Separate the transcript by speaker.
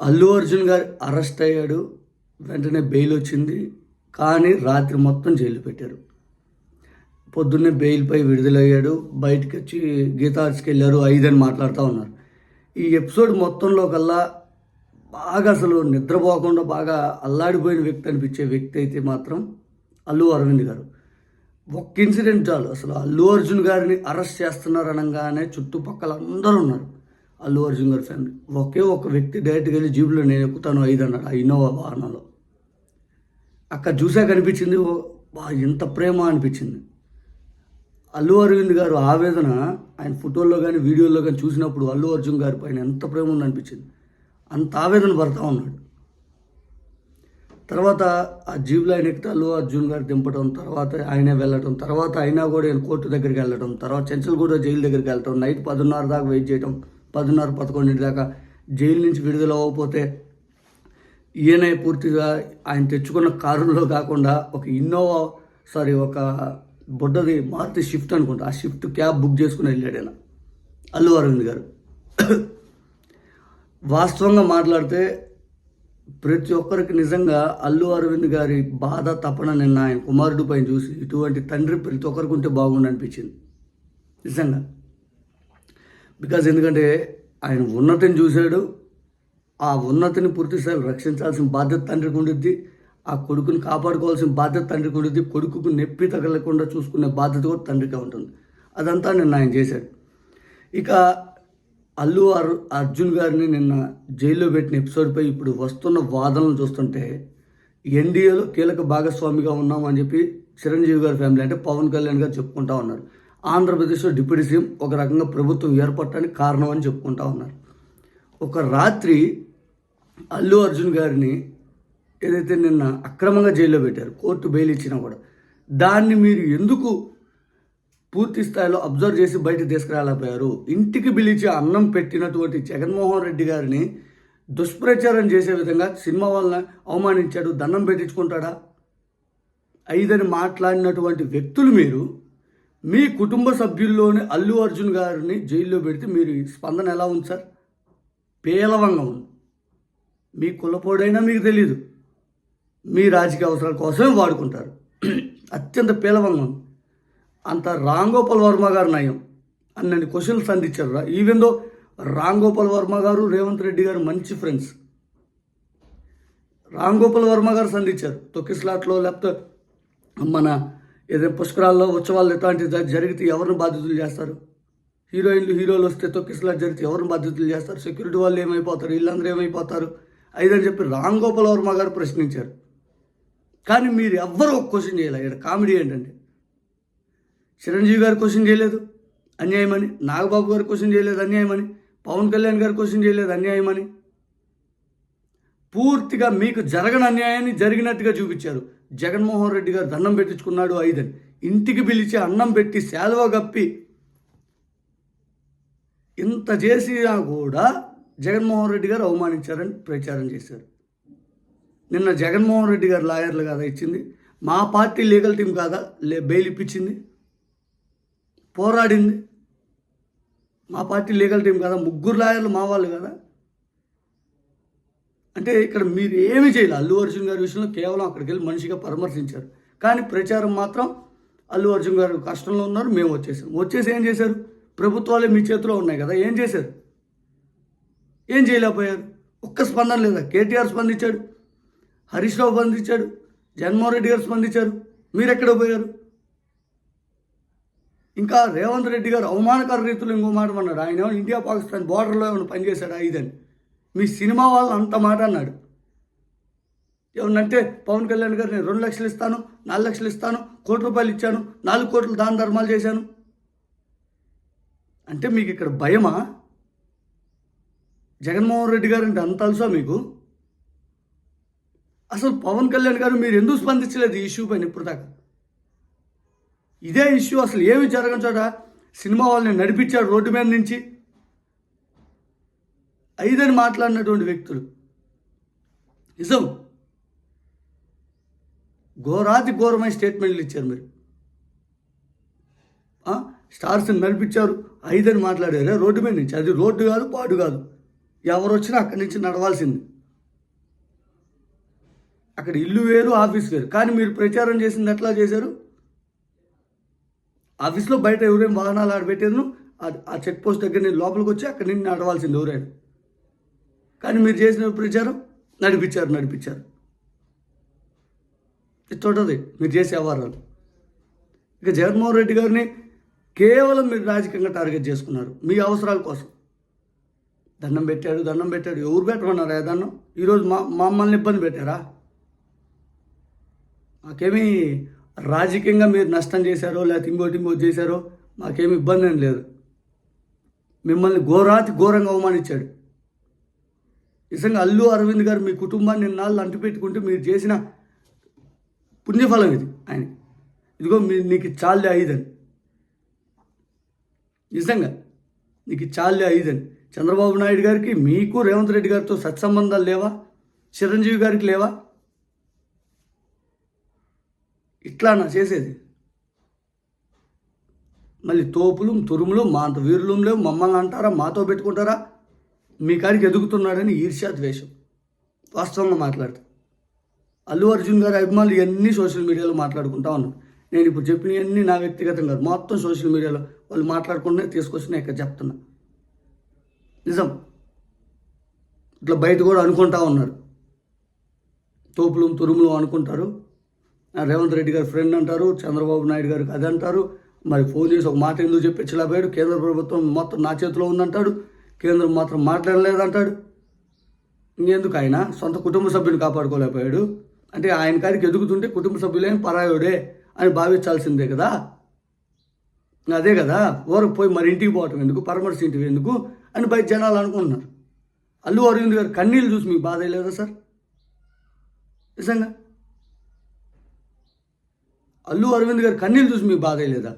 Speaker 1: అల్లు అర్జున్ గారు అరెస్ట్ అయ్యాడు వెంటనే బెయిల్ వచ్చింది కానీ రాత్రి మొత్తం జైలు పెట్టారు. పొద్దున్నే బెయిల్పై విడుదలయ్యాడు బయటకు వచ్చి గీతార్స్కి ఆర్ట్స్కి వెళ్ళారు ఐదని మాట్లాడుతూ ఉన్నారు. ఈ ఎపిసోడ్ మొత్తంలో కల్లా బాగా అసలు నిద్రపోకుండా బాగా అల్లాడిపోయిన వ్యక్తి అనిపించే వ్యక్తి అయితే మాత్రం అల్లు అరవింద్ గారు. ఒక్క ఇన్సిడెంట్ చాలు అసలు అల్లు అర్జున్ గారిని అరెస్ట్ చేస్తున్నారు అనగానే చుట్టుపక్కల అందరూ ఉన్నారు. అల్లు అర్జున్ గారి ఫ్యామిలీ ఒకే ఒక వ్యక్తి డైరెక్ట్గా వెళ్ళి జీబులో నేను ఎక్కుతాను ఐదు అన్నాడు. ఆ ఇన్నోవా వాహనంలో అక్కడ చూసాక అనిపించింది ఓ, బా ఇంత ప్రేమ అనిపించింది. అల్లు అరవింద్ గారు ఆవేదన ఆయన ఫోటోల్లో కానీ వీడియోల్లో కానీ చూసినప్పుడు అల్లు అర్జున్ గారి పైన ఎంత ప్రేమ ఉందనిపించింది. అంత ఆవేదన పడతా ఉన్నాడు. తర్వాత ఆ జీబులో ఆయన ఎక్కితే అల్లు అర్జున్ గారు దింపడం తర్వాత ఆయనే వెళ్ళటం తర్వాత అయినా కూడా ఆయన కోర్టు దగ్గరికి వెళ్ళడం తర్వాత చెంచల్గూడ జైలు దగ్గరికి వెళ్ళటం నైట్ పదున్నర దాకా వెయిట్ చేయటం పదున్నర పదకొండింటి దాకా జైలు నుంచి విడుదల అవ్వకపోతే ఈయనే పూర్తిగా ఆయన తెచ్చుకున్న కారులో కాకుండా ఒక ఇన్నోవా సారీ ఒక బుడ్డది మారుతి షిఫ్ట్ అనుకుంటా. ఆ షిఫ్ట్ క్యాబ్ బుక్ చేసుకుని వెళ్ళాడు ఆయన అల్లు అరవింద్ గారు. వాస్తవంగా మాట్లాడితే ప్రతి ఒక్కరికి నిజంగా అల్లు అరవింద్ గారి బాధ తపన నిన్న ఆయన కుమారుడు పైన చూసి ఇటువంటి తండ్రి ప్రతి ఒక్కరికి ఉంటే బాగుండు అనిపించింది. నిజంగా. బికాజ్ ఎందుకంటే ఆయన ఉన్నతిని చూశాడు ఆ ఉన్నతిని పూర్తి రక్షించాల్సిన బాధ్యత తండ్రికి ఉండిద్ది ఆ కొడుకుని కాపాడుకోవాల్సిన బాధ్యత తండ్రికి ఉండిద్ది కొడుకుకు నొప్పి తగలకుండా చూసుకునే బాధ్యత కూడా తండ్రికే ఉంటుంది. అదంతా నిన్న ఆయన చేశాడు. ఇక అల్లు అర్ అర్జున్ గారిని నిన్న జైల్లో పెట్టిన ఎపిసోడ్పై ఇప్పుడు వస్తున్న వాదనలు చూస్తుంటే ఎన్డీఏలో కీలక భాగస్వామిగా ఉన్నామని చెప్పి చిరంజీవి గారి ఫ్యామిలీ అంటే పవన్ కళ్యాణ్ గారు చెప్పుకుంటా ఉన్నారు. ఆంధ్రప్రదేశ్లో డిప్యూటీ సీఎం ఒక రకంగా ప్రభుత్వం ఏర్పడటానికి కారణం అని చెప్పుకుంటా ఉన్నారు. ఒక రాత్రి అల్లు అర్జున్ గారిని ఏదైతే నిన్న అక్రమంగా జైల్లో పెట్టారు కోర్టు బెయిల్ ఇచ్చినా కూడా దాన్ని మీరు ఎందుకు పూర్తి స్థాయిలో అబ్జర్వ్ చేసి బయట తీసుకురాలేకపోయారు? ఇంటికి పిలిచి అన్నం పెట్టినటువంటి జగన్మోహన్ రెడ్డి గారిని దుష్ప్రచారం చేసే విధంగా సినిమా వలన అవమానించాడు దండం పెట్టించుకుంటాడా? ఐదని మాట్లాడినటువంటి వ్యక్తులు మీరు మీ కుటుంబ సభ్యుల్లోని అల్లు అర్జున్ గారిని జైల్లో పెడితే మీరు స్పందన ఎలా ఉంది సార్? పేలవంగా ఉంది. మీ కులపోడైనా మీకు తెలియదు మీ రాజకీయ అవసరాల కోసమే వాడుకుంటారు. అత్యంత పేలవంగా ఉంది. అంత రాంగోపాల్ వర్మ గారు నయం. అన్నని క్వశ్చన్స్ సంధించారు రా. ఈవెన్ దో రామ్ గోపాల్ వర్మ గారు రేవంత్ రెడ్డి గారు మంచి ఫ్రెండ్స్. రామ్ గోపాల్ వర్మ గారు సంధించారు. తొక్కిస్లాట్లో లేకపోతే మన ఏదైనా పుష్కరాల్లో ఉత్సవాలు ఇట్లాంటి జరిగితే ఎవరిని బాధ్యతలు చేస్తారు? హీరోయిన్లు హీరోలు వస్తే తొక్కిసలా జరిగితే ఎవరిని బాధ్యతలు చేస్తారు? సెక్యూరిటీ వాళ్ళు ఏమైపోతారు? వీళ్ళందరూ ఏమైపోతారు? ఐదని చెప్పి రామ్ గోపాల్ వర్మ గారు ప్రశ్నించారు. కానీ మీరు ఎవ్వరూ క్వశ్చన్ చేయలేదు. ఇక్కడ కామెడీ ఏంటంటే చిరంజీవి గారు క్వశ్చన్ చేయలేదు అన్యాయమని నాగబాబు గారు క్వశ్చన్ చేయలేదు అన్యాయమని పవన్ కళ్యాణ్ గారు క్వశ్చన్ చేయలేదు అన్యాయమని. పూర్తిగా మీకు జరగని అన్యాయాన్ని జరిగినట్టుగా చూపించారు. జగన్మోహన్ రెడ్డి గారు దండం పెట్టించుకున్నాడు ఐదని. ఇంటికి పిలిచి అన్నం పెట్టి శాలువ కప్పి ఇంత చేసినా కూడా జగన్మోహన్ రెడ్డి గారు అవమానించారని ప్రచారం చేశారు. నిన్న జగన్మోహన్ రెడ్డి గారు లాయర్లు కాదా ఇచ్చింది మా పార్టీ లీగల్ టీం కాదా లే బెయిల్ ఇప్పించింది పోరాడింది మా పార్టీ లీగల్ టీం కదా ముగ్గురు లాయర్లు మా వాళ్ళు కదా? అంటే ఇక్కడ మీరు ఏమీ చేయలేదు అల్లు అర్జున్ గారి విషయంలో కేవలం అక్కడికి వెళ్ళి మనిషిగా పరామర్శించారు. కానీ ప్రచారం మాత్రం అల్లు అర్జున్ గారు కష్టంలో ఉన్నారు మేము వచ్చేసాం. వచ్చేసి ఏం చేశారు? ప్రభుత్వాలే మీ చేతిలో ఉన్నాయి కదా ఏం చేశారు? ఏం చేయలేకపోయారు? ఒక్క స్పందన లేదా? కేటీఆర్ స్పందించాడు హరీష్ రావు స్పందించాడు జగన్మోహన్ రెడ్డి గారు స్పందించారు. మీరు ఎక్కడ పోయారు? ఇంకా రేవంత్ రెడ్డి గారు అవమానకర రీతిలో ఇంకో మాట అన్నాడు ఆయన ఏమో ఇండియా పాకిస్తాన్ బార్డర్లో ఏమైనా పనిచేశాడు? ఇదని. మీ సినిమా వాళ్ళు అంత మాట అన్నాడు. ఏమన్నంటే పవన్ కళ్యాణ్ గారు నేను రెండు లక్షలు ఇస్తాను నాలుగు లక్షలు ఇస్తాను కోటి రూపాయలు ఇచ్చాను నాలుగు కోట్లు దాన ధర్మాలు చేశాను. అంటే మీకు ఇక్కడ భయమా? జగన్మోహన్ రెడ్డి గారు అంటే అంత అలుసా మీకు? అసలు పవన్ కళ్యాణ్ గారు మీరు ఎందుకు స్పందించలేదు ఈ ఇష్యూ పైన ఇప్పుడు దాకా? ఇదే ఇష్యూ అసలు ఏమి జరగని చోట సినిమా వాళ్ళని నడిపించాడు రోడ్డు మీద నుంచి. ఐదని మాట్లాడినటువంటి వ్యక్తులు. నిజం. ఘోరాతి ఘోరమైన స్టేట్మెంట్లు ఇచ్చారు మీరు. స్టార్స్ని నడిపించారు ఐదని మాట్లాడారు? రోడ్డు మీద నుంచి. అది రోడ్డు కాదు పాడు కాదు. ఎవరు వచ్చినా అక్కడి నుంచి నడవాల్సింది. అక్కడ ఇల్లు వేరు ఆఫీస్ వేరు. కానీ మీరు ప్రచారం చేసింది ఎట్లా చేశారు? ఆఫీస్లో బయట ఎవరైనా వాహనాలు ఆడబెట్టారు? ఆ చెక్ పోస్ట్ దగ్గర నేను లోపలికి వచ్చి అక్కడి నుంచి నడవాల్సింది ఎవరైనా. కానీ మీరు చేసిన ప్రచారం నడిపించారు నడిపించారు. ఇది మీరు చేసే వ్యవహారాలు. ఇక జగన్మోహన్ రెడ్డి గారిని కేవలం మీరు రాజకీయంగా టార్గెట్ చేసుకున్నారు మీ అవసరాల కోసం. దండం పెట్టాడు దండం పెట్టాడు. ఎవరు పెట్టమన్నారా దండం? ఈరోజు మా మమ్మల్ని ఇబ్బంది పెట్టారా? మాకేమీ రాజకీయంగా మీరు నష్టం చేశారో లేకపోతే ఇంకోటి ఇంకోటి చేశారో మాకేమి ఇబ్బంది ఏం లేదు. మిమ్మల్ని ఘోరాతి ఘోరంగా అవమానించాడు. నిజంగా అల్లు అరవింద్ గారు మీ కుటుంబాన్ని నిన్నాళ్ళు అంటిపెట్టుకుంటే మీరు చేసిన పుణ్యఫలం ఇది ఆయన ఇదిగో మీ నీకు చాలే ఐదని. నిజంగా నీకు చాలే ఐదని. చంద్రబాబు నాయుడు గారికి మీకు రేవంత్ రెడ్డి గారితో సత్సంబంధాలు లేవా? చిరంజీవి గారికి లేవా? ఇట్లా నా చేసేది. మళ్ళీ తోపులు తురుములు మా అంత వీరులు లేవు. మమ్మల్ని అంటారా? మాతో పెట్టుకుంటారా? మీ కాడికి ఎదుగుతున్నాడని ఈర్ష్యా ద్వేషం. వాస్తవంగా మాట్లాడతాను అల్లు అర్జున్ గారి అభిమానులు ఇవన్నీ సోషల్ మీడియాలో మాట్లాడుకుంటా ఉన్నారు. నేను ఇప్పుడు చెప్పినవన్నీ నా వ్యక్తిగతం కాదు. మొత్తం సోషల్ మీడియాలో వాళ్ళు మాట్లాడుకుంటూనే తీసుకొచ్చి నేను ఇక్కడ చెప్తున్నా. నిజం. ఇట్లా బయట కూడా అనుకుంటా ఉన్నారు. తోపులు తురుములు అనుకుంటారు. రేవంత్ రెడ్డి గారి ఫ్రెండ్ అంటారు చంద్రబాబు నాయుడు గారికి అది అంటారు మరి ఫోన్ చేసి ఒక మాట ఎందుకు చెప్పించలేకపోయాడు కేంద్ర ప్రభుత్వం మొత్తం నా చేతిలో ఉందంటాడు. కేంద్రం మాత్రం మాట్లాడలేదంటాడు. ఇంకెందుకు ఆయన సొంత కుటుంబ సభ్యుని కాపాడుకోలేకపోయాడు. అంటే ఆయన కాడికి ఎదుగుతుంటే కుటుంబ సభ్యులేం పరాయుడే అని భావించాల్సిందే కదా. అదే కదా ఊరకు పోయి మరి ఇంటికి పోవటం ఎందుకు? పరమర్శ ఇంటికి ఎందుకు? అని బయట జనాలు అనుకుంటున్నారు. అల్లు అరవింద్ గారు కన్నీళ్ళు చూసి మీకు బాధ లేదా సార్? నిజంగా? అల్లు అరవింద్ గారు కన్నీళ్ళు చూసి మీకు బాధ లేదా?